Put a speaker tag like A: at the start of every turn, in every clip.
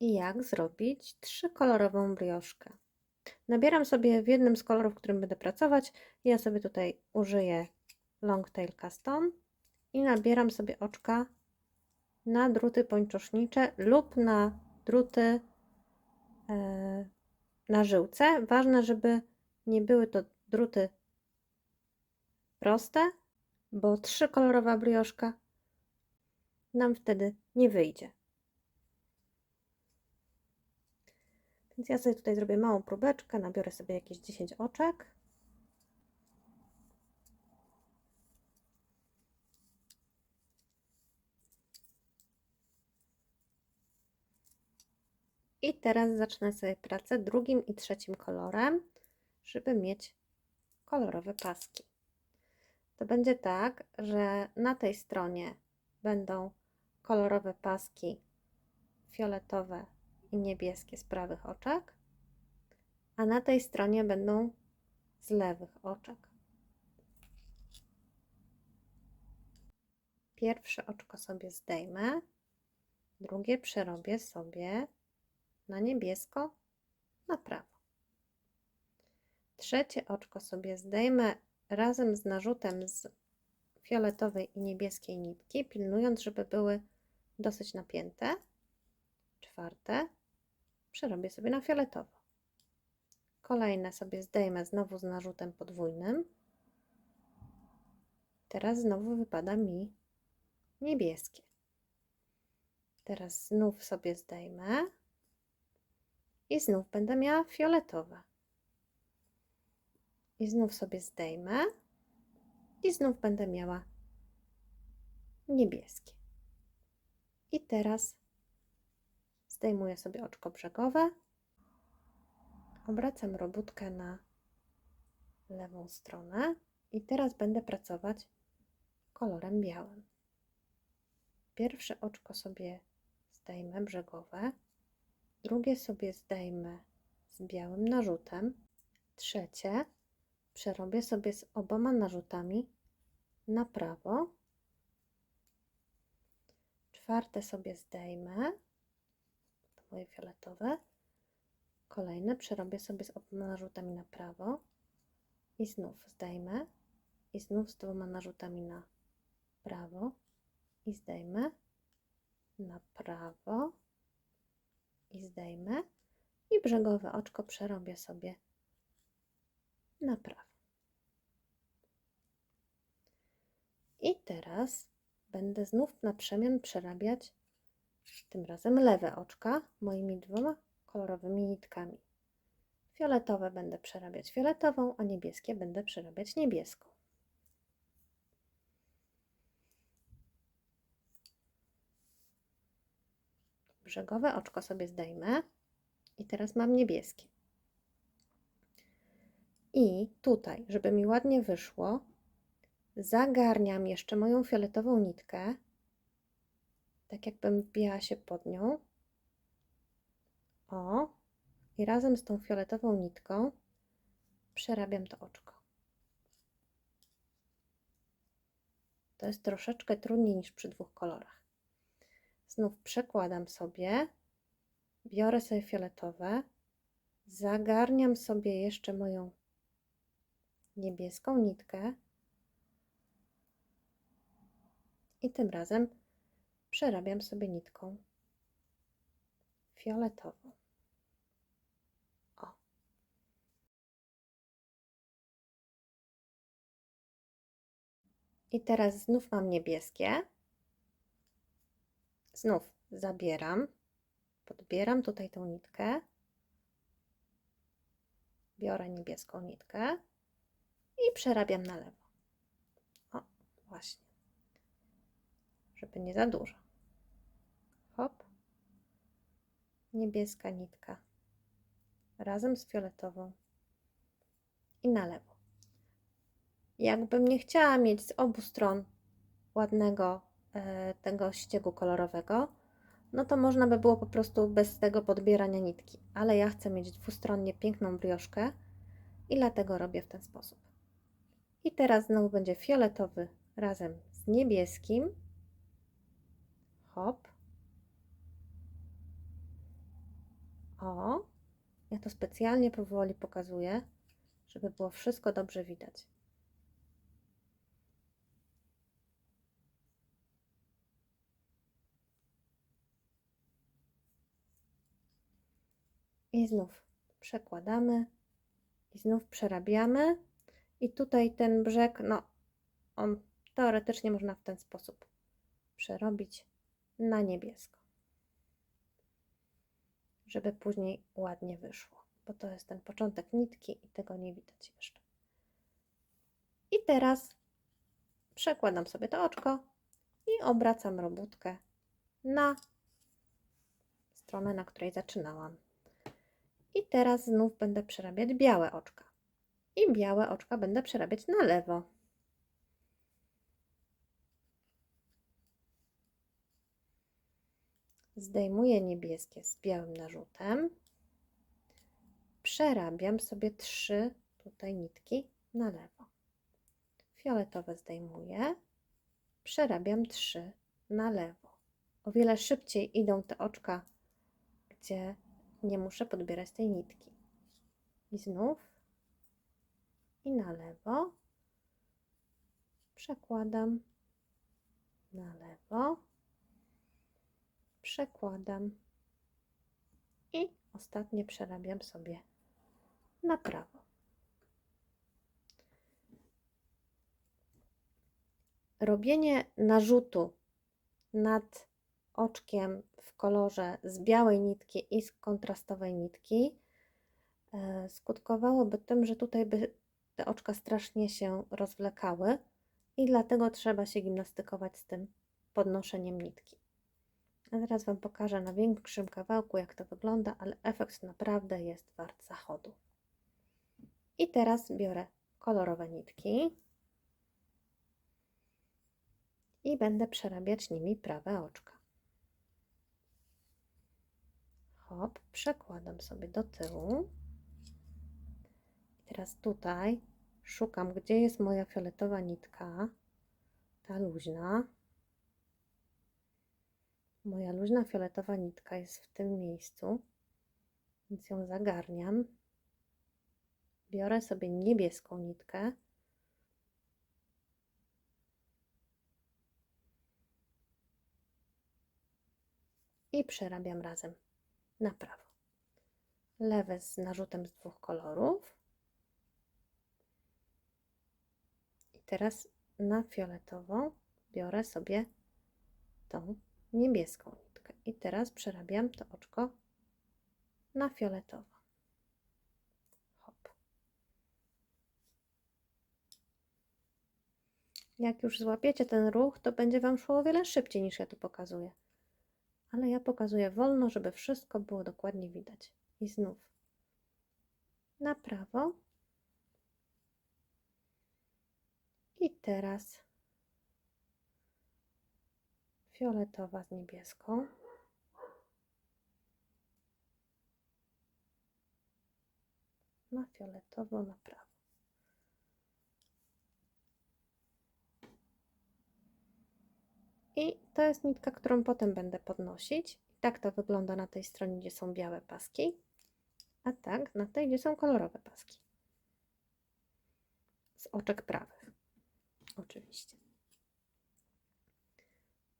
A: i jak zrobić trzykolorową brioszkę. Nabieram sobie w jednym z kolorów, w którym będę pracować. Ja sobie tutaj użyję Longtail Custom i nabieram sobie oczka na druty pończosznicze lub na druty e, na żyłce. Ważne, żeby nie były to druty proste, bo trzykolorowa brioszka nam wtedy nie wyjdzie. Więc ja sobie tutaj zrobię małą próbeczkę, nabiorę sobie jakieś 10 oczek. I teraz zacznę sobie pracę drugim i trzecim kolorem, żeby mieć kolorowe paski. To będzie tak, że na tej stronie będą kolorowe paski fioletowe i niebieskie z prawych oczek, a na tej stronie będą z lewych oczek. Pierwsze oczko sobie zdejmę, drugie przerobię sobie na niebiesko, na prawo. Trzecie oczko sobie zdejmę razem z narzutem z fioletowej i niebieskiej nitki, pilnując, żeby były dosyć napięte. Czwarte przerobię sobie na fioletowo. Kolejne sobie zdejmę znowu z narzutem podwójnym. Teraz znowu wypada mi niebieskie. Teraz znów sobie zdejmę i znów będę miała fioletowe. I znów sobie zdejmę i znów będę miała niebieskie. I teraz zdejmuję sobie oczko brzegowe, obracam robótkę na lewą stronę i teraz będę pracować kolorem białym. Pierwsze oczko sobie zdejmę brzegowe, drugie sobie zdejmę z białym narzutem, trzecie przerobię sobie z oboma narzutami na prawo, czwarte sobie zdejmę, moje fioletowe, kolejne przerobię sobie z oboma narzutami na prawo. I znów zdejmę. I znów z dwoma narzutami na prawo. I zdejmę. Na prawo. I zdejmę. I brzegowe oczko przerobię sobie na prawo. I teraz będę znów na przemian przerabiać tym razem lewe oczka moimi dwoma kolorowymi nitkami. Fioletowe będę przerabiać fioletową, a niebieskie będę przerabiać niebieską. Brzegowe oczko sobie zdejmę i teraz mam niebieskie. I tutaj, żeby mi ładnie wyszło, zagarniam jeszcze moją fioletową nitkę, tak jakbym wbijała się pod nią. O, i razem z tą fioletową nitką przerabiam to oczko. To jest troszeczkę trudniej niż przy dwóch kolorach. Znów przekładam sobie, biorę sobie fioletowe, zagarniam sobie jeszcze moją niebieską nitkę i tym razem przerabiam sobie nitką fioletową. O. I teraz znów mam niebieskie. Znów zabieram, podbieram tutaj tą nitkę. Biorę niebieską nitkę i przerabiam na lewo. O, właśnie. Żeby nie za dużo. Hop. Niebieska nitka razem z fioletową i na lewo. Jakbym nie chciała mieć z obu stron ładnego e, tego ściegu kolorowego, no to można by było po prostu bez tego podbierania nitki. Ale ja chcę mieć dwustronnie piękną brioszkę i dlatego robię w ten sposób. I teraz znowu będzie fioletowy razem z niebieskim. Hop. O, ja to specjalnie powoli pokazuję, żeby było wszystko dobrze widać. I znów przekładamy i znów przerabiamy. I tutaj ten brzeg, no, on teoretycznie można w ten sposób przerobić na niebiesko, żeby później ładnie wyszło, bo to jest ten początek nitki i tego nie widać jeszcze. I teraz przekładam sobie to oczko i obracam robótkę na stronę, na której zaczynałam. I teraz znów będę przerabiać białe oczka. I białe oczka będę przerabiać na lewo. Zdejmuję niebieskie z białym narzutem. Przerabiam sobie trzy tutaj nitki na lewo. Fioletowe zdejmuję. Przerabiam trzy na lewo. O wiele szybciej idą te oczka, gdzie nie muszę podbierać tej nitki. I znów i na lewo. Przekładam na lewo. Przekładam i ostatnie przerabiam sobie na prawo. Robienie narzutu nad oczkiem w kolorze z białej nitki i z kontrastowej nitki e, skutkowałoby tym, że tutaj by te oczka strasznie się rozwlekały i dlatego trzeba się gimnastykować z tym podnoszeniem nitki. A teraz Wam pokażę na większym kawałku, jak to wygląda, ale efekt naprawdę jest wart zachodu. I teraz biorę kolorowe nitki i będę przerabiać nimi prawe oczka. Hop, przekładam sobie do tyłu. I teraz tutaj szukam, gdzie jest moja fioletowa nitka, ta luźna. Moja luźna fioletowa nitka jest w tym miejscu, więc ją zagarniam. Biorę sobie niebieską nitkę. I przerabiam razem na prawo. Lewe z narzutem z dwóch kolorów. I teraz na fioletową biorę sobie tą niebieską nitkę. I teraz przerabiam to oczko na fioletowo. Hop. Jak już złapiecie ten ruch, to będzie Wam szło o wiele szybciej niż ja tu pokazuję. Ale ja pokazuję wolno, żeby wszystko było dokładnie widać. I znów na prawo. I teraz fioletowa z niebieską. Na fioletowo na prawo. I to jest nitka, którą potem będę podnosić. Tak to wygląda na tej stronie, gdzie są białe paski, a tak na tej, gdzie są kolorowe paski. Z oczek prawych, oczywiście.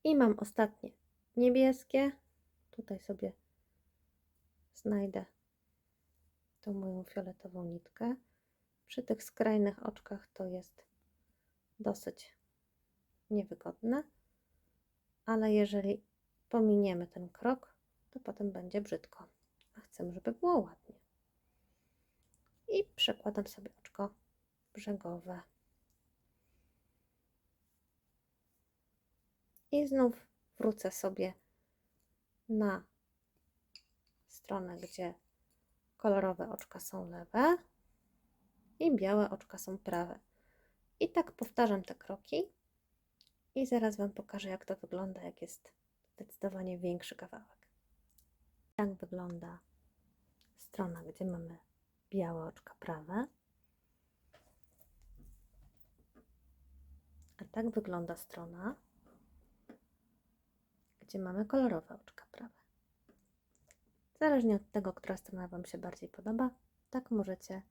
A: I mam ostatnie niebieskie. Tutaj sobie znajdę tą moją fioletową nitkę. Przy tych skrajnych oczkach to jest dosyć niewygodne, ale jeżeli pominiemy ten krok, to potem będzie brzydko, a chcę, żeby było ładnie. I przekładam sobie oczko brzegowe. I znów wrócę sobie na stronę, gdzie kolorowe oczka są lewe i białe oczka są prawe. I tak powtarzam te kroki i zaraz Wam pokażę, jak to wygląda, jak jest zdecydowanie większy kawałek. Tak wygląda strona, gdzie mamy białe oczka prawe. A tak wygląda strona, gdzie mamy kolorowe oczka prawe. Zależnie od tego, która strona Wam się bardziej podoba, tak możecie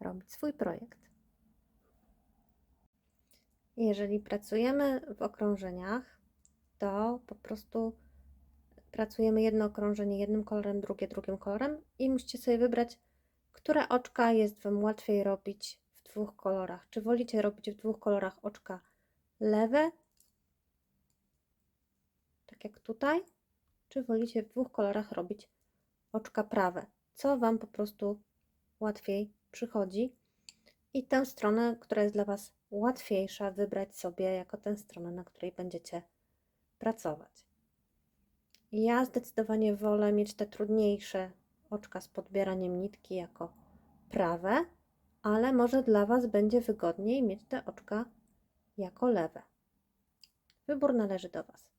A: robić swój projekt. Jeżeli pracujemy w okrążeniach, to po prostu pracujemy jedno okrążenie jednym kolorem, drugie drugim kolorem i musicie sobie wybrać, które oczka jest Wam łatwiej robić w dwóch kolorach. Czy wolicie robić w dwóch kolorach oczka lewe, jak tutaj, czy wolicie w dwóch kolorach robić oczka prawe, co Wam po prostu łatwiej przychodzi. I tę stronę, która jest dla Was łatwiejsza, wybrać sobie jako tę stronę, na której będziecie pracować. Ja zdecydowanie wolę mieć te trudniejsze oczka z podbieraniem nitki jako prawe, ale może dla Was będzie wygodniej mieć te oczka jako lewe. Wybór należy do Was.